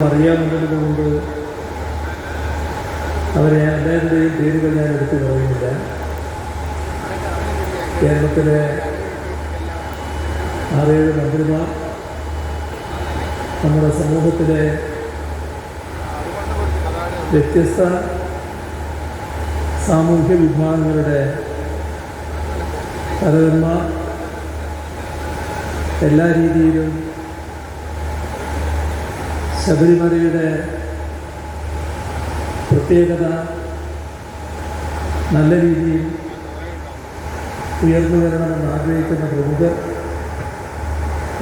അറിയാമെന്നതുകൊണ്ട് അവരെ എല്ലാവരുടെയും പേരുകൾ ഞാൻ എടുത്തു പറയുന്നില്ല. കേരളത്തിലെ ആറേഴ് മന്ത്രിമാർ നമ്മുടെ സമൂഹത്തിലെ വ്യത്യസ്ത സാമൂഹ്യ വിഭാഗങ്ങളുടെ തലവന്മാർ എല്ലാ രീതിയിലും ശബരിമലയുടെ പ്രത്യേകത നല്ല രീതിയിൽ ഉയർന്നു വരണമെന്ന് ആഗ്രഹിക്കുന്ന പ്രമുഖർ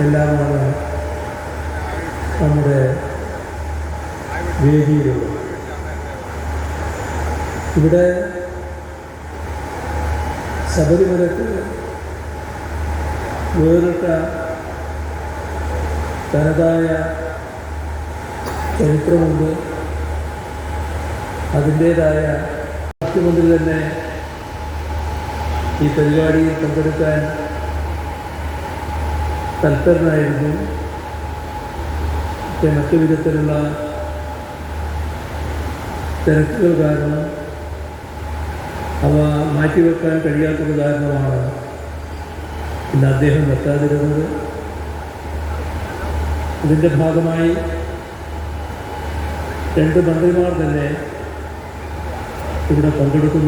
എല്ലാമാണ് നമ്മുടെ വേദിയിലുള്ളത്. ഇവിടെ ശബരിമലക്ക് വേറിട്ട തനതായ ചരിത്രമുണ്ട്. അതിന്റേതായ മുഖ്യമന്ത്രി തന്നെ ഈ പരിപാടിയിൽ പങ്കെടുക്കാൻ തൽപരനായിരുന്നു. പക്ഷേ മറ്റു വിധത്തിലുള്ള തിരക്കുകൾ കാരണം അവ മാറ്റിവെക്കാൻ കഴിയാത്തത് കാരണമാണ് ഇന്ന് അദ്ദേഹം എത്താതിരുന്നത്. ഇതിന്റെ ഭാഗമായി രണ്ട് മന്ത്രിമാർ തന്നെ ഇവിടെ പങ്കെടുക്കുന്നു.